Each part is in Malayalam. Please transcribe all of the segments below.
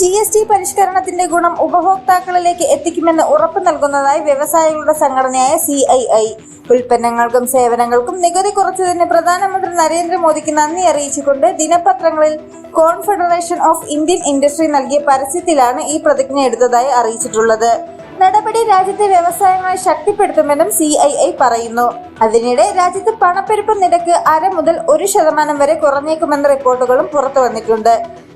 ജി എസ് ടി പരിഷ്കരണത്തിന്റെ ഗുണം ഉപഭോക്താക്കളിലേക്ക് എത്തിക്കുമെന്ന് ഉറപ്പു നൽകുന്നതായി വ്യവസായികളുടെ സംഘടനയായ സി ഐ ഐ ഉൽപ്പന്നങ്ങൾക്കും സേവനങ്ങൾക്കും നികുതി കുറച്ചതിന് പ്രധാനമന്ത്രി നരേന്ദ്രമോദിക്ക് നന്ദി അറിയിച്ചുകൊണ്ട് ദിനപത്രങ്ങളിൽ കോൺഫെഡറേഷൻ ഓഫ് ഇന്ത്യൻ ഇൻഡസ്ട്രി നൽകിയ പരസ്യത്തിലാണ് ഈ പ്രതിജ്ഞ എടുത്തതായി അറിയിച്ചിട്ടുള്ളത്. നടപടി രാജ്യത്തെ വ്യവസായങ്ങളെ ശക്തിപ്പെടുത്തുമെന്നും സി ഐ ഐ പറയുന്നു. അതിനിടെ രാജ്യത്ത് പണപ്പെരുപ്പ് നിരക്ക് അര മുതൽ ഒരു ശതമാനം വരെ കുറഞ്ഞേക്കുമെന്ന റിപ്പോർട്ടുകളും പുറത്തു വന്നിട്ടുണ്ട്.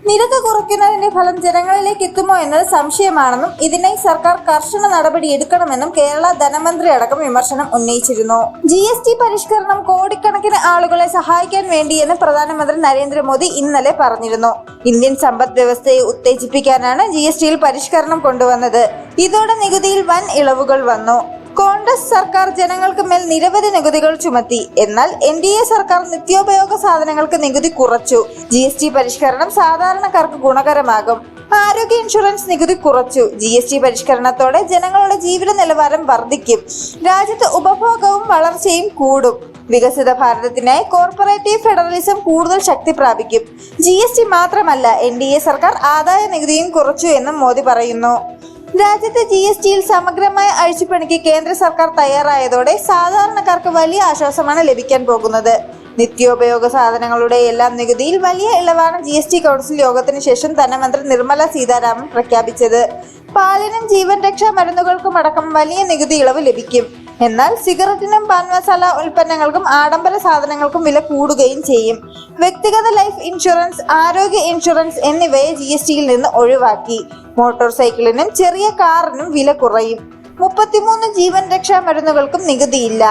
നിരക്ക് കുറയ്ക്കുന്നതിന്റെ ഫലം ജനങ്ങളിലേക്ക് എത്തുമോ എന്നത് സംശയമാണെന്നും ഇതിനായി സർക്കാർ കർശന നടപടി എടുക്കണമെന്നും കേരള ധനമന്ത്രി അടക്കം വിമർശനം ഉന്നയിച്ചിരുന്നു. ജി എസ് ടി പരിഷ്കരണം കോടിക്കണക്കിന് ആളുകളെ സഹായിക്കാൻ വേണ്ടിയെന്ന് പ്രധാനമന്ത്രി നരേന്ദ്രമോദി ഇന്നലെ പറഞ്ഞിരുന്നു. ഇന്ത്യൻ സമ്പദ് വ്യവസ്ഥയെ ഉത്തേജിപ്പിക്കാനാണ് ജി എസ് ടിയിൽ പരിഷ്കരണം കൊണ്ടുവന്നത്. ഇതോടെ നികുതിയിൽ വൻ ഇളവുകൾ വന്നു. കോൺഗ്രസ് സർക്കാർ ജനങ്ങൾക്ക് മേൽ നിരവധി നികുതികൾ ചുമത്തി. എന്നാൽ എൻ ഡി എ സർക്കാർ നിത്യോപയോഗ സാധനങ്ങൾക്ക് നികുതി കുറച്ചു. ജി എസ് ടി പരിഷ്കരണം സാധാരണക്കാർക്ക് ഗുണകരമാകും. ആരോഗ്യ ഇൻഷുറൻസ് നികുതി കുറച്ചു. ജി എസ് ടി പരിഷ്കരണത്തോടെ ജനങ്ങളുടെ ജീവിത നിലവാരം വർദ്ധിക്കും. രാജ്യത്ത് ഉപഭോഗവും വളർച്ചയും കൂടും. വികസിത ഭാരതത്തിനായി കോർപ്പറേറ്റീവ് ഫെഡറലിസം കൂടുതൽ ശക്തി പ്രാപിക്കും. ജി എസ് മാത്രമല്ല എൻ സർക്കാർ ആദായ നികുതിയും കുറച്ചു എന്നും മോദി പറയുന്നു. രാജ്യത്തെ ജി എസ് ടിയിൽ സമഗ്രമായ അഴിച്ചുപണിക്ക് കേന്ദ്ര സർക്കാർ തയ്യാറായതോടെ സാധാരണക്കാർക്ക് വലിയ ആശ്വാസമാണ് ലഭിക്കാൻ പോകുന്നത്. നിത്യോപയോഗ സാധനങ്ങളുടെ എല്ലാം നികുതിയിൽ വലിയ ഇളവാണ് ജി എസ് ടി കൗൺസിൽ യോഗത്തിന് ശേഷം ധനമന്ത്രി നിർമ്മല സീതാരാമൻ പ്രഖ്യാപിച്ചത്. പാലിനും ജീവൻ രക്ഷാ മരുന്നുകൾക്കും അടക്കം വലിയ നികുതി ഇളവ് ലഭിക്കും. എന്നാൽ സിഗരറ്റിനും പാൻ മസാല ഉൽപ്പന്നങ്ങൾക്കും ആഡംബര സാധനങ്ങൾക്കും വില കൂടുകയും ചെയ്യും. വ്യക്തിഗത ലൈഫ് ഇൻഷുറൻസ് ആരോഗ്യ ഇൻഷുറൻസ് എന്നിവയെ ജി നിന്ന് ഒഴിവാക്കി. മോട്ടോർ സൈക്കിളിനും ചെറിയ കാറിനും വില കുറയും. മുപ്പത്തിമൂന്ന് ജീവൻ രക്ഷാ മരുന്നുകൾക്കും നികുതിയില്ല.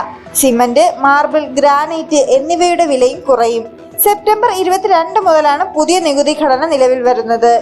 സിമന്റ് മാർബിൾ ഗ്രാനൈറ്റ് എന്നിവയുടെ വിലയും കുറയും. സെപ്റ്റംബർ ഇരുപത്തിരണ്ട് മുതലാണ് പുതിയ നികുതി ഘടന നിലവിൽ വരുന്നത്.